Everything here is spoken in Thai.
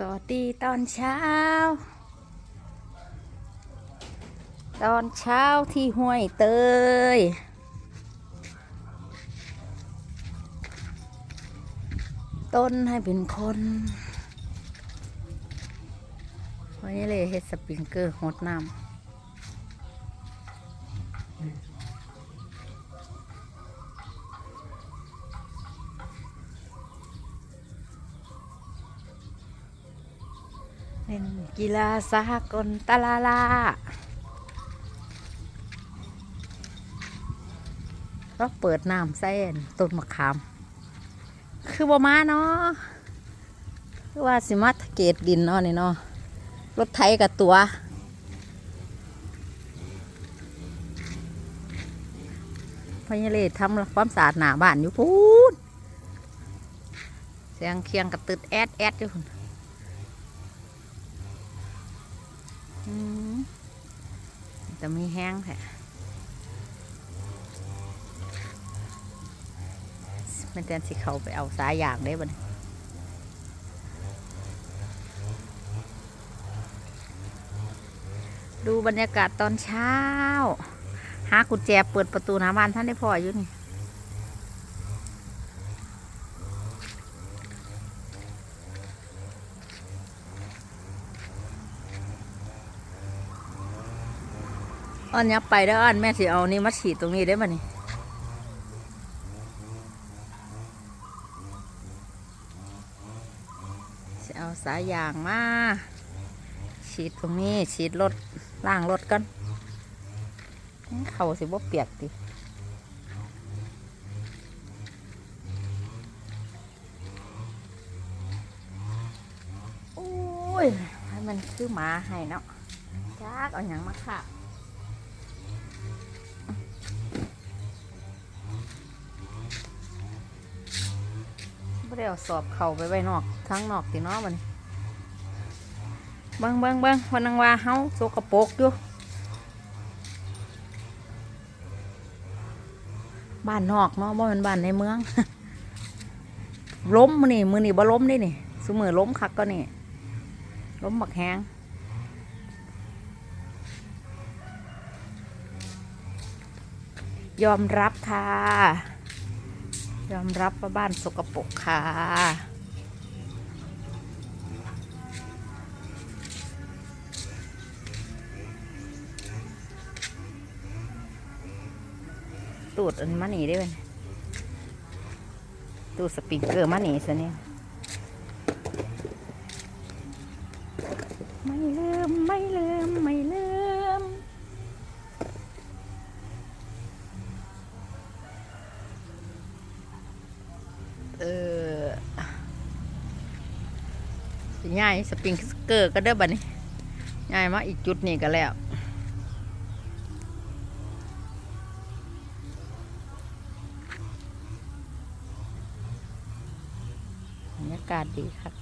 สวัสดีตอนเช้า ตอนเช้าที่ห้วยเตย ต้นให้เป็นคนวันนี้เลยเฮ็ดสปริงเกอร์หดน้ำ เล่นกีฬาสากลตะลาลาก็เปิดน้ำเส้นต้นมะขาม คือบ่มาเนาะคือว่าสิมาเกตดินเนาะนี่เนาะรถไถกับตัว พญาเลทำความสะอาดหนาบ้านอยู่พูนเสียงเคียงกับตึดแอดแอดอยู่ พุ่นอืมจะมีแห้งแท้มันแทนสิเขาไปเอาสายยางได้บ่นดูบรรยากาศตอนเช้า หากุญแจเปิดประตูหน้าบ้านท่านได้พออยู่นี่ อันยับไปแล้วอันแม่สิเอานี่มาฉีดตรงนี้ได้ป่ะนี่สิเอาสายยางมาฉีดตรงนี้ฉีดรถล่างรถกันเขาสิบ่เปียกติโอ้ยให้มันคือหมาให้เนาะจ้ากเอาอย่างมาค่ะ ได้เอาสอบเข่าไปไว้นอกทั้งนอกตีเนาะมันเบิ้งเบิ้งเบิ้งวันนังว่าเฮาโซกระโปกอยู่บ้านนอกเนาะบ่เป็นบ้านในเมืองล้มมือนี่มือนี่บ่ล้มได้นี่สมือล้มคักก็นี่ล้มบักแหงยอมรับค่ะ ยอมรับว่าบ้านสกปรกค่ะตูดอันมาหนีได้ไหมตูดสปริงเกอร์มาหนีซะเนี่ยไม่ลืม ไม่ลืม เออง่ายสปริงเกอร์ก็ได้บัดนี้ง่ายมาอีกจุดนี้ก็แล้วบรรยากาศดีครับ